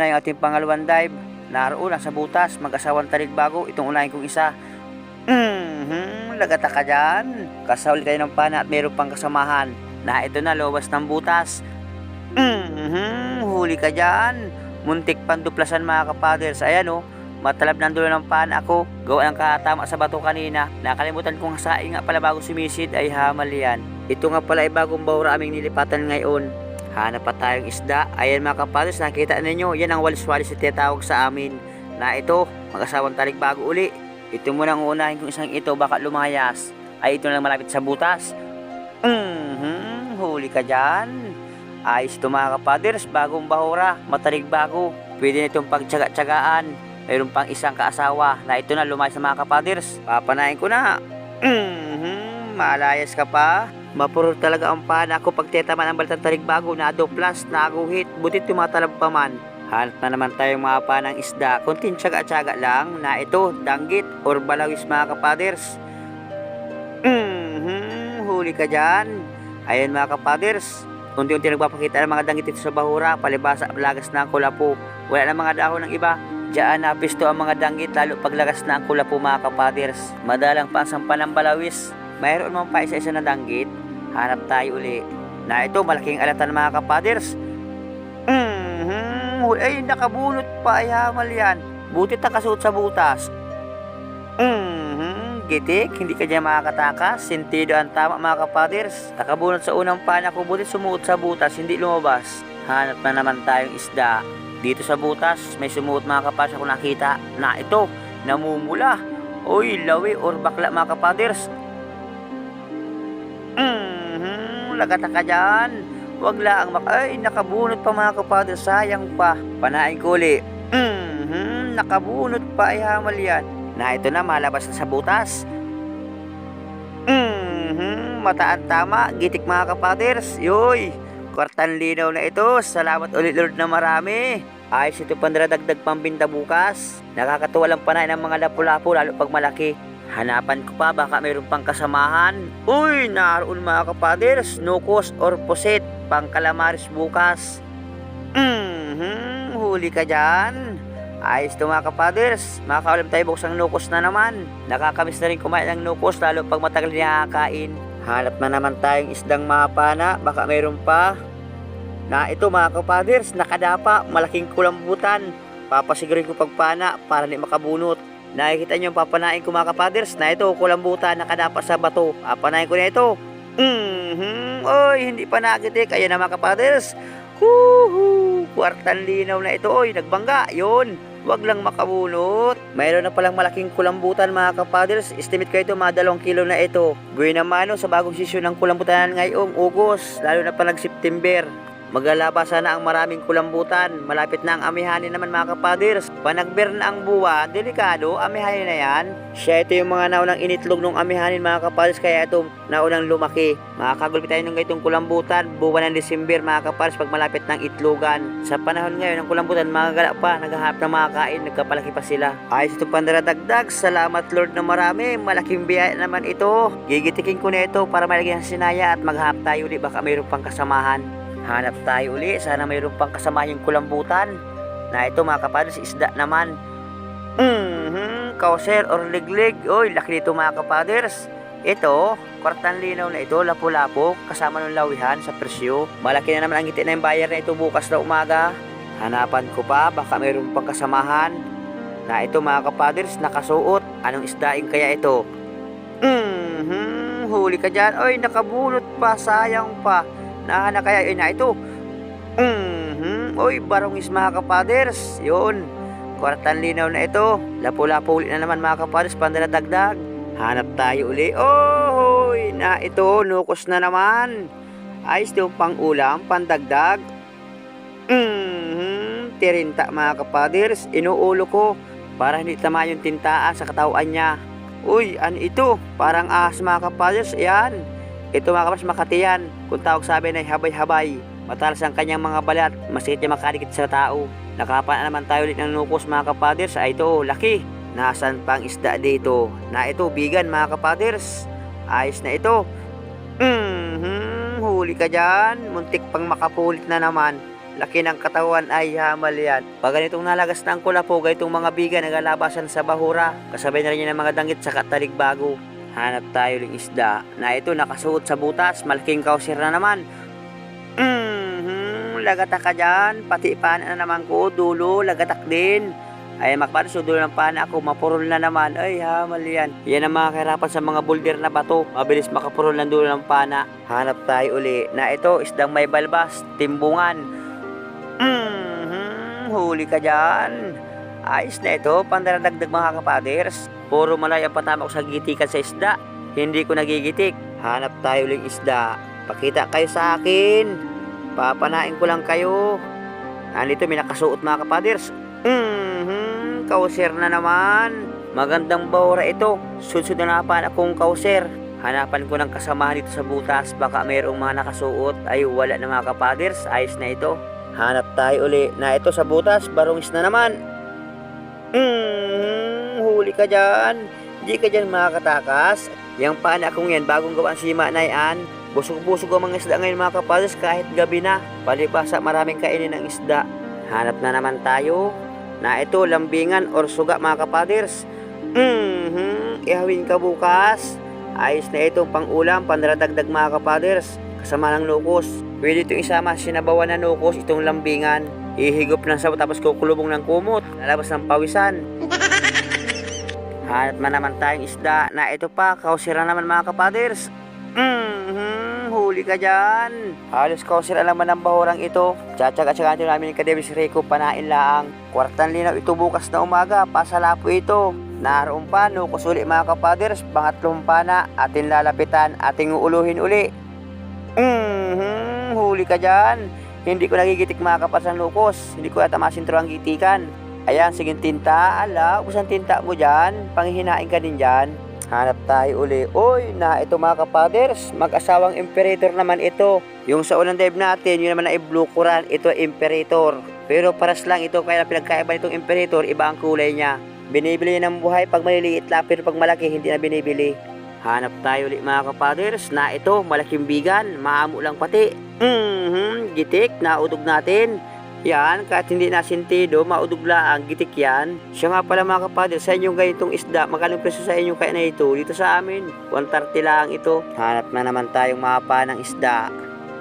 na yung ating pangalawang dive. Naroon sa butas, mag-asawang taligbago. Itong unahin kong isa. Mhm, lagata ka dyan. Kasawal kayo ng pana at meron pang kasamahan. Na ito na, lobas ng butas. Mhm, huli ka dyan. Muntik panduplasan mga kapaders. Ayan oh, matalab ng dulo ng pana ako. Gawa ng katama sa bato kanina. Nakalimutan kong hasain nga pala bago sumisid ay hamal yan. Ito nga pala ay bagong bahura aming nilipatan ngayon. Hanap pa tayong isda. Ayan mga kapaders, nakita ninyo. Yan ang walis-walis na tinatawag sa amin. Na ito, mag-asawang taligbago uli. Ito muna ang unahin kung isang ito baka lumayas. Ay ito na lang malapit sa butas. Mhm, huli ka dyan. Ayos ito mga kapaders, bagong bahura, matalig bago. Pwede na itong pagtsaga-tsagaan. Mayroon pang isang kaasawa na ito na lumayas sa mga kapaders. Papanayin ko na. Mhm, malayas ka pa. Mapuro talaga ang pana ko pag tetaman ang balitang talig bago na doplas, naguhit, butit tumatalab pa man. Hanap na naman tayong mga panang isda. Kunting tsaga-tsaga lang na ito, danggit or balawis mga kapaders. Mhm, huli ka dyan. Ayan mga kapaders, unti-unti nagpapakita ng mga danggit dito sa bahura, palibasa, lagas na ang kulapo. Wala na mga dahon ng iba. Diyan na pisto ang mga danggit lalo paglagas na ang kulapo mga kapaders. Madalang pa ang ng balawis. Mayroon man pa isa-isa na danggit. Hanap tayo uli. Na ito, malaking alatan mga kapaders. Mhm, huli- ay nakabunot pa, ay hamal yan. Buti nakasuot sa butas. Mhm, gitik, hindi ka dyan makakatakas. Sentido ang tama mga kapaders. Nakabunot sa unang pana ko, buti sumuot sa butas, hindi lumabas. Hanap na naman tayong isda. Dito sa butas, may sumuot mga kapaders ako nakita na ito, namumula. Oy, lawi or bakla mga kapaders. Mhm, lagata ka dyan. Wag lang mak... Ay, nakabunot pa mga kapaders, sayang pa. Panain ko uli. Mhm, nakabunot pa ay hamal yan. Na ito na malabas na sa butas. Mhm, mataan tama, gitik mga kapaders. Yoy, kwartan linaw na ito. Salamat ulit Lord na marami. Ayos ito pandradagdag pambinta bukas. Nakakatuwa lang panay ng mga lapu-lapu lalo pag malaki. Hanapan ko pa baka mayroon pang kasamahan. Uy, naroon mga kapaders, nukos or poset, pang kalamaris bukas. Mhm, huli ka dyan. Ayos to mga kapaders, makakaulam tayo buksang nukos na naman. Nakakamiss na rin kumain ng nukos lalo pag matagal nakakain. Hanap na naman tayong isdang mapana, baka mayroon pa. Na ito mga kapaders, nakadapa, malaking kulambutan. Papasigurin ko pagpana para di makabunot. Nakikita yung papanain ko mga kapaders na ito, kulambutan, nakadapa sa bato. Papanain ko na ito. Mhm, oy, hindi pa nakitik. Ayan na mga kapaders. Huhu, kwartan linaw na ito. Oy, nagbangga. Yun. Huwag lang makabunot. Mayroon na palang malaking kulambutan mga kapaders. Estimate ko ito mga dalawang kilo na ito. Gawin naman no, sa bagong sisyon ng kulambutan ngayong Ugos. Lalo na pa nag-September. Maglalaba sana ang maraming kulambutan. Malapit na ang amihanin naman mga kapaders. Panagber na ang buwa, delikado, amihanin na yan. Siya ito yung mga naunang initlog ng amihanin mga kapaders kaya ito naunang lumaki. Makakagulpi tayo ng ganitong kulambutan buwan ng December mga kapaders pag malapit ng itlogan. Sa panahon ngayon ng kulambutan mga gala pa, naghahanap ng mga kain, nagkapalaki pa sila. Ayos ito pandaradagdag, salamat Lord na marami, malaking biyaya naman ito. Gigitikin ko na ito para malagyan sinaya at maghahap tayo ulit baka mayroon pang kasamahan. Hanap tayo uli. Sana mayroon pang kasama yung kulambutan. Na ito mga kapaders, isda naman. Mhm, kauser or liglig. Oy, laki nito mga kapaders. Ito, kwartan linaw na ito, lapu-lapo, kasama ng lawihan sa presyo. Malaki na naman ang ngiti na yung bayar na ito bukas na umaga. Hanapan ko pa, baka mayroon pang kasamahan. Na ito mga kapaders, nakasuot. Anong isdaing kaya ito? Mhm, huli ka dyan. Oy, nakabunot pa, sayang pa. Nahana kaya yun na ito. Mhm. Oy, barongis mga kapaders. Yun. Kwartan linaw na ito. Lapu-lapu ulit na naman mga kapaders. Pandaladagdag. Hanap tayo uli. Oh, na ito. Nukos na naman. Ayos yung pang ulam, pandagdag. Mhm. Tirinta mga kapaders. Inuulo ko para hindi tama yung tintaan sa katawan niya. Uy, ano ito? Parang ahas mga kapaders. Ayan. Ito mga kapas makatiyan, kung tawag sabi ay habay-habay. Matalas ang kanyang mga balat, masikit niya makadikit sa tao. Nakapaan naman tayo ulit ng nukos mga kapaders, ay ito, laki. Nasaan pang isda dito? Na ito, bigan mga kapaders. Ayos na ito. Mhm, huli ka dyan. Muntik pang makapulit na naman. laki ng katawan ay hamal yan. Pag ganitong nalagas na ang kulapo, ganitong mga biga nagalabasan sa bahura. Kasabay na rin ng mga danggit sa kataligbago. Hanap tayo ng isda na ito nakasuot sa butas, malaking kausir na naman. Mhm, lagatak ka dyan, pati paan na naman ko, dulo, lagatak din. Ay makapano so dulo ng pana ako, mapurol na naman. Ay hamal yan. Yan ang mga kahirapan sa mga boulder na bato. Mabilis makapurol ng dulo ng pana. Hanap tayo uli na ito, isdang may balbas, timbungan. Mhm, huli ka dyan. Ayos na ito, pandaradagdag mga kapaders. Puro malay ang patama ko sa gitikan sa isda. Hindi ko nagigitik. Hanap tayo uling isda. Pakita kayo sa akin. Papanain ko lang kayo. Nandito may nakasuot mga kapaders. Mhm, kauser na naman. Magandang bahura ito. Susunod na napan akong kauser. Hanapan ko ng kasamahan dito sa butas. Baka mayroong mga nakasuot. Ay wala na mga kapaders. Ayos na ito. Hanap tayo uli na ito sa butas. Barungis na naman. Mhm, huli ka dyan. Di ka dyan makakatakas. Yang paana akong yan, bagong gawa ang sima na yan. Busog-busog ang mga isda ngayon mga kapaders kahit gabi na. Palibasa maraming kainin ng isda. Hanap na naman tayo na ito lambingan or suga mga kapaders. Mhm, ihawin ka bukas. Ayos na itong pang-ulam, pandaradagdag mga kapaders. Kasama ng lukos. Pwede itong isama sinabawan na lukos itong lambingan. Ihigop ng sabaw tapos kukulubong ng kumot. Lalabas ng pawisan. Hanap na naman tayong isda na ito pa, kausira naman mga kapaders. Mhm, huli ka dyan. Halos kausira naman ng bahurang ito. Tsatsaga-tsagaan din namin ni Kadebis Rico panain laang. Kwartan linaw ito bukas na umaga, pasala po ito. Naroon pa, nukos uli mga kapaders, pangatlong pana, ating lalapitan, ating uuluhin uli. Mhm, huli ka dyan. Hindi ko nagigitik mga kapas ng lukos. Hindi ko yata masintro ang gitikan. Ayan, sige tinta. Ala, ubos ang tinta mo dyan. Panghihinain ka din dyan. Hanap tayo uli. Uy, na ito mga kapaders. Mag-asawang imperator naman ito. Yung sa unang dive natin, yun naman na i-blue Quran. Ito imperator. Pero paras lang ito. Kaya pinagkaiba nitong imperator, iba ang kulay niya. Binibili niya ng buhay pag maliliit lang. Pero pag malaki, hindi na binibili. Hanap tayo ulit mga kapaders na ito, malaking bigan, maamo lang pati. Mhm, gitik, naudog natin. Yan, kahit hindi na sintido, maudog lang, gitik yan. Siya nga pala mga kapaders, sa inyong ganitong isda, magkano presyo sa inyong kaya na ito? Dito sa amin, 130 lang ito. Hanap na naman tayong mapa ng isda.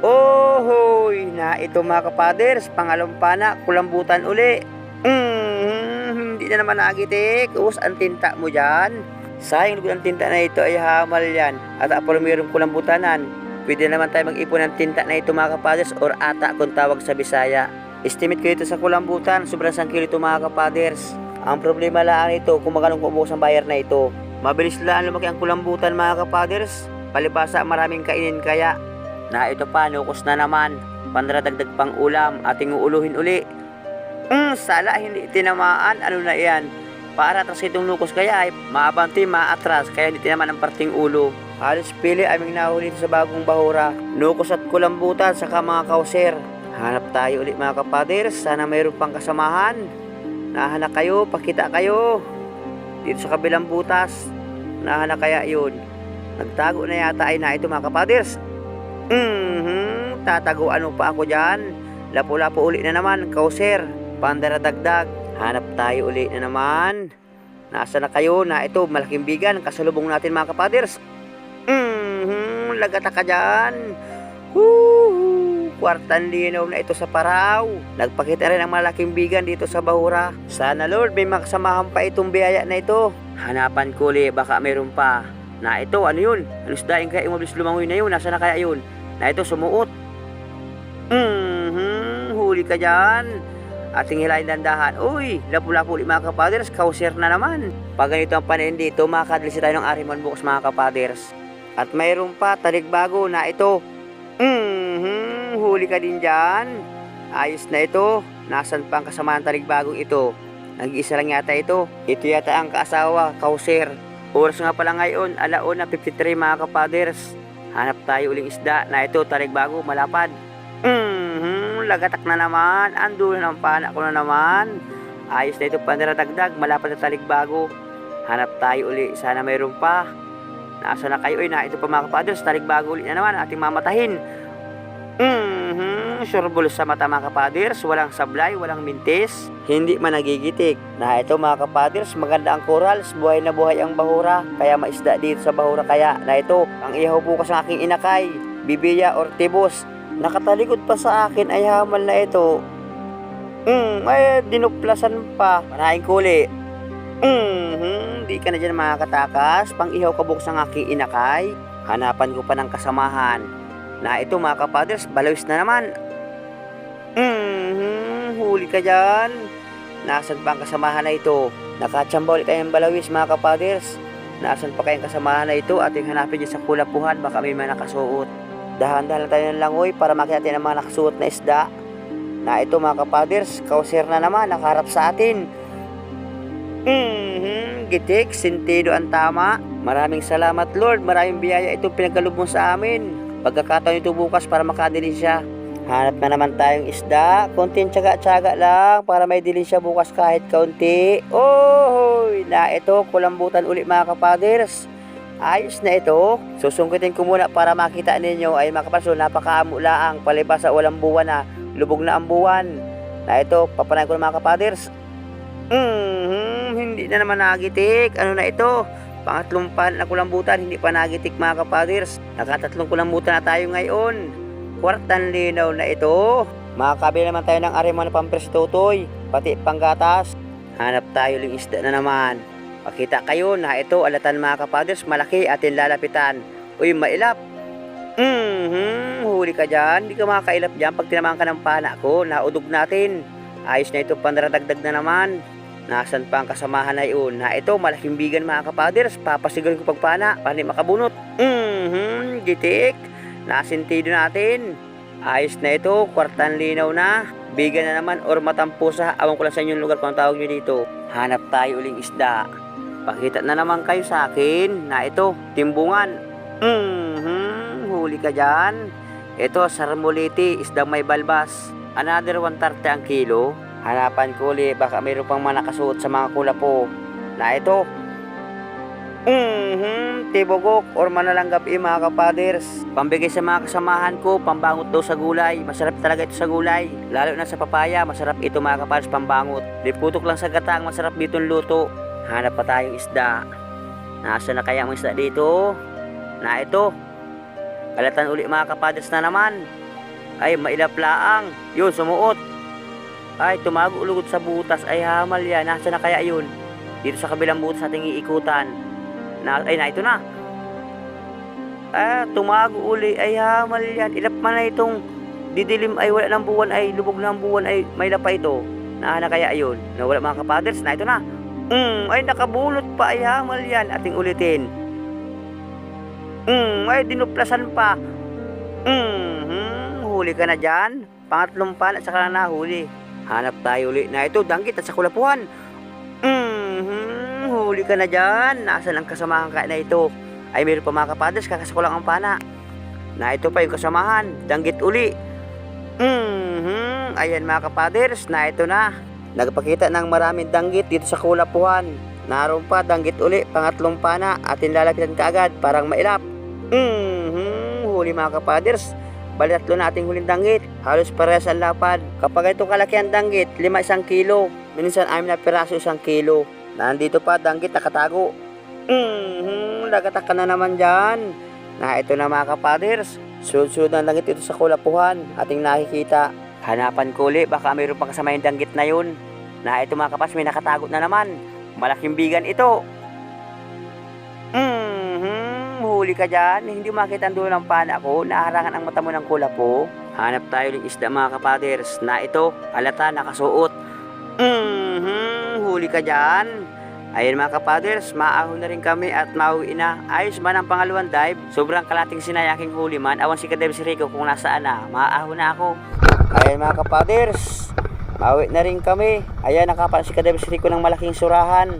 Ohoy, na ito mga kapaders, pangalong pana, kulambutan uli. Mhm, hindi na naman nagitik, us ang tinta mo dyan. Sayang ang tinta na ito ay hamal yan. At apolo mayroong kulambutanan. Pwede naman tayo mag-ipon ng tinta na ito mga kapaders or ata kung tawag sa Bisaya. Estimate ko ito sa kulambutan, sobrang sangkilo ito mga kapaders. Ang problema lang ito kung magkano kuubos ang bayar na ito. Mabilis lang lumaki ang kulambutan mga kapaders. Palibasa maraming kainin kaya. Na ito pa, nukos na naman. Pandaradagdag pang ulam, ating uuluhin uli. Mm, sala, hindi tinamaan. Ano na yan? Para atras itong lukos kaya ay maabanti maatras kaya hindi naman ang parting ulo. Halos pili aming nahuli sa bagong bahura. Nukos at kulambutan saka mga kauser. Hanap tayo ulit mga kapaders. Sana mayroon pang kasamahan. Nahanap kayo, pakita kayo. Dito sa kabilang butas. Nahanap kaya yun. Nagtago na yata ay na ito mga kapaders. Mhm, tataguan mo pa ako dyan. Lapo-lapo uli na naman, kauser. Pandaradagdag. Hanap tayo uli na naman. Nasa na kayo na ito, malaking bigan, kasalubong natin mga kapaders. Mhm, lagata ka dyan. Woo! Kwartan linaw na ito sa paraw. Nagpakita rin ang malaking bigan dito sa Bahura. Sana Lord, may makasamahan pa itong biyaya na ito. Hanapan ko li, baka mayroon pa. Na ito, ano yun? Ano daing kaya imabilis lumangoy na yun? Nasa na kaya yun? Na ito, sumuot. Mhm, huli ka dyan. Ating hilahin dandahan. Uy, lapu-lapu mga kapaders, kauser na naman. Pag ganito ang panin dito, makakadalisi tayo ng Arimon bukas mga kapaders. At mayroon pa, taligbago na ito. Mhm, huli ka din dyan. Ayos na ito. Nasaan pa ang kasamahan taligbagong ito? Nag-iisa lang yata ito. Ito yata ang kaasawa, kauser. Oras nga pala ngayon, alauna 53 mga kapaders. Hanap tayo uling isda na ito, taligbago, malapad. Mhm, lagatak na naman. Ando ng pana ko na naman. Ayos na ito pandaradagdag, malapad na taligbago. Hanap tayo uli, sana mayroon pa. Nasa na kayo, eh, na ito pa mga kapaders, taligbago uli na naman, ating mamatahin. Mhm, surebol sa mata mga kapaders, walang sablay, walang mintis, hindi man nagigitik. Na ito mga kapaders, maganda ang corals, buhay na buhay ang bahura, kaya maisda dito sa bahura kaya. Na ito, ang ihaw bukas ng aking inakay, bibiya or tibos. Nakatalikod pa sa akin ay hamal na ito. Hmm, ay dinuplasan pa. Manaing kuli. Hmm, di ka na dyan makakatakas. Pang ihaw ka bukas ng aking inakay. Hanapan ko pa ng kasamahan. Na ito mga kapaders, balawis na naman. Hmm, huli ka dyan. Nasaan pa ang kasamahan na ito? Nakatsamba ulit tayong balawis mga kapaders. Nasaan pa kayong kasamahan na ito? Ating hanapin dyan sa kulapuhan, baka may mga nakasuot. Dahan-dahan lang tayo ng langoy para makita natin ang mga nakasuot na isda. Na ito mga kapaders, kauser na naman, nakaharap sa atin. Mhm, gitik, sentido ang tama. Maraming salamat Lord, maraming biyaya itong pinagkaloob mo sa amin. Pagkakataon ito bukas para makadili siya. Hanap na naman tayong isda, konting tsaga-tsaga lang para may dilin siya bukas kahit kaunti. Oh, na ito, kulambutan uli mga kapaders. Ayos na ito. Susungkitin ko muna para makita ninyo ay mga kapaso, napakaamo laang palibas sa walang buwan na lubog na ang buwan. Na ito, papanayin ko ng mga kapaders. Mhm, hindi na naman nagitik. Ano na ito? Pangatlong pan na kulambutan, hindi pa nagitik mga kapaders. Nakatatlong kulambutan na tayo ngayon. Kwartan linaw na ito. Makakabili naman tayo ng arema ng pampers tutoy, pati panggatas. Hanap tayo ng isda na naman. Pakita kayo na ito alatan mga kapaders, malaki atin lalapitan. Uy, mailap. Mhm, huli ka dyan. Hindi ka makakailap dyan pag tinamaan ka ng pana ko. Naudog natin. Ayos na ito, pandaradagdag na naman. Nasaan pa ang kasamahan na yun? Na ito, malaking bigan mga kapaders. Papasigarin ko pagpana, para di makabunot. Mhm, gitik. Nasintido natin. Ayos na ito, kwartan linaw na. Bigan na naman or matampusa. Awan ko lang sa inyong lugar kung tawag nyo dito. Hanap tayo uling isda. Pakita na naman kayo sa akin na ito, timbungan. Mhm, huli ka dyan. Ito, sarmuliti, isdang may balbas. Another 130 ang kilo. Hanapan ko ulit, baka mayroon pang mga nakasuot sa mga kulapo. Na ito, Mhm, tibogok or manalanggap eh mga kapaders. Pambigay sa mga kasamahan ko, pambangot daw sa gulay. Masarap talaga ito sa gulay. Lalo na sa papaya, masarap ito mga kapaders pambangot. Diputok lang sa gatang, masarap dito luto. Hanap pa tayong isda. Nasa na kaya ang isda dito? Na ito. Kalatan uli mga kapaders na naman. Ay, mailap laang. Yun, sumuot. Ay, tumago ulugod sa butas. Ay, hamal yan. Nasa na kaya yun? Dito sa kabilang butas ating iikutan. Na, ay, na, ito na. Ah, tumago uli. Ay, hamal yan. Ilap man na itong didilim ay wala ng buwan ay lubog ng buwan ay may lapa ito. Na, na kaya yun? Na wala mga kapaders. Na, ito na. Mm, ay, nakabulot pa. Ay, hamal yan. Ating ulitin. Mm, ay, dinuplasan pa. Mm, huli ka na dyan. Pangatlong pan at saka na nahuli. Hanap tayo ulit na ito, danggit at sa kulapuan. Huli ka na dyan. Nasaan ang kasamahan ka na ito? Ay, meron pa mga kapadres, kakasakulang ang pana. Na ito pa yung kasamahan, danggit uli. Mm, ayan mga kapadres, na ito na. Nagpakita ng maraming danggit dito sa kulapuhan. Naroon pa, danggit uli, pangatlong pana, atin lalapitan kaagad, parang mailap. Mhm, huli mga kapaders. Bali tatlo na ating huling danggit. Halos parehas ang lapad. Kapag ito kalaki ang danggit, lima isang kilo. Minsan amin na piraso isang kilo. Nandito pa danggit nakatago. Mhm, nagatak ka na naman dyan. Na ito na mga kapaders. Sunod-sunod ang danggit ito sa kulapuhan. Ating nakikita. Hanapan ko ulit, baka mayroon pa kasama yung danggit na yun. Na ito mga kapas, may nakatago na naman. Malaking bigan ito. Mhm, huli ka dyan. Hindi makita ang dulo ng pana ko. Naharangan ang mata mo ng kulapo. Hanap tayo ng isda mga kapaders. Na ito, alata, nakasuot. Huli ka dyan. Ayun mga kapaders, maahon na rin kami at mauwi na. Ayos man ang pangalawang dive. Sobrang kalating sinayaking huli man. Awan si Kadeb si Rico kung nasaan na. Maahon na ako. Ayun mga kapaders, mauwi na rin kami. Ayan, nakapan si Kadeb si Rico ng malaking surahan.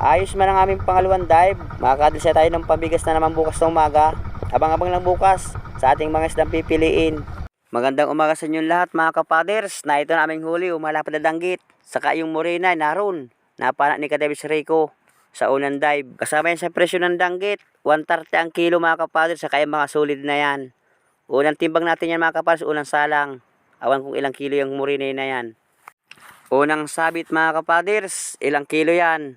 Ayos man ang aming pangalawang dive. Makakadalsa tayo ng pabigas na naman bukas ng umaga. Abang-abang lang bukas sa ating mga isdang pipiliin. Magandang umaga sa inyong lahat mga kapaders. Na ito na aming huli, umalapad na danggit. Saka yung morena, naroon. Napana ni Kadevis Rico sa unang dive. Kasama yan sa presyo ng danggit. 130 ang kilo mga kapaders, saka yung mga solid na yan. Unang timbang natin yan mga kapares, unang salang. Awan kung ilang kilo yung murinay na yan. Unang sabit mga kapaders, ilang kilo yan?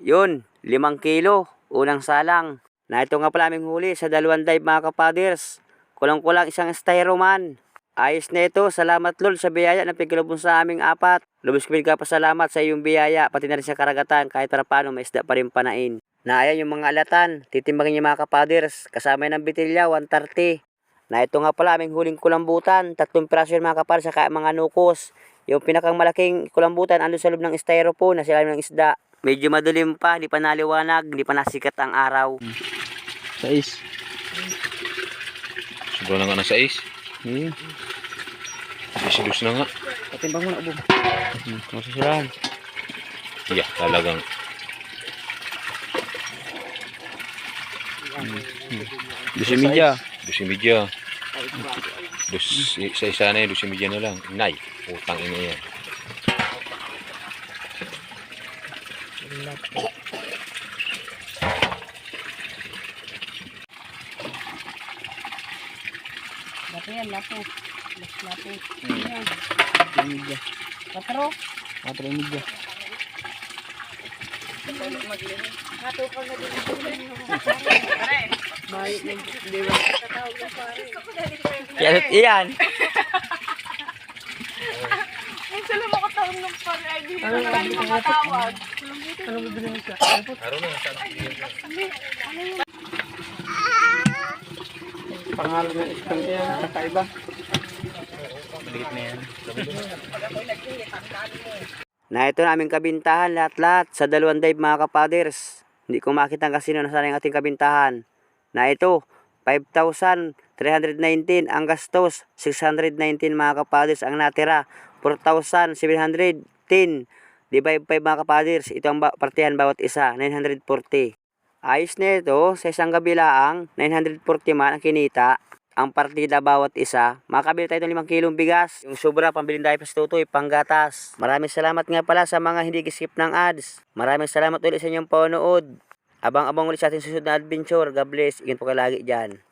Yun, limang kilo, unang salang. Na ito nga pala aming huli sa dalawang dive mga kapaders. Kulang-kulang isang styroman. Ayos na ito, salamat Lord sa biyaya na pagkalubong sa aming apat. Lubos ka pasalamat sa iyong biyaya, pati na rin sa karagatan, kahit para paano may isda pa rin panain. Na ayan yung mga alatan, titimbangin niyo mga kapaders, kasama ng bitilya, 130. Na ito nga pala aming huling kulambutan, tatlong piraso yun mga kapaders, saka mga nukos. Yung pinakang malaking kulambutan, ando sa loob ng styrofoam na sila ng isda. Medyo madilim pa, hindi pa naliwanag, hindi pa nasikat ang araw. Sais. Sobrang na nga ng sais. Hmm. Isilus na nga. Patimbang mo na, ubog. Masasirahan. Yeah, talagang. Dusi media. Dusi media. Dus, sa isa na yun, dusi media na lang. Nay, utang ina yan. Lapo yan, lapo. Mas lapo. Yan. Media. Patro. Atro media. Hato ka na din. Bayo ng diwa. Yan, iyan. Ay, sila makatawag ng pare. Ay, di na lang makatawag. Ano mo din siya? Pangalan ng isang yan. Kakaiba. Maliit na yan. Na ito na aming kabintahan lahat-lahat sa dalawang dive mga kapaders. Hindi ko makita ang kasino na sana yung ating kabintahan. Na ito, 5,319 ang gastos, 619 mga kapaders ang natira, 4,710. Divide 5 mga kapaders, ito ang partihan bawat isa, 940. Ayos na ito, sa isang gabi lang, 940 man ang kinita. Ang partida bawat isa, makabili tayo ng 5 kilong bigas. Yung sobra, pambilin sa tutoy, panggatas. Maraming salamat nga pala sa mga hindi skip ng ads. Maraming salamat ulit sa inyong panonood. Abang-abang ulit sa ating susunod na adventure. God bless. Ingat po kayo lagi dyan.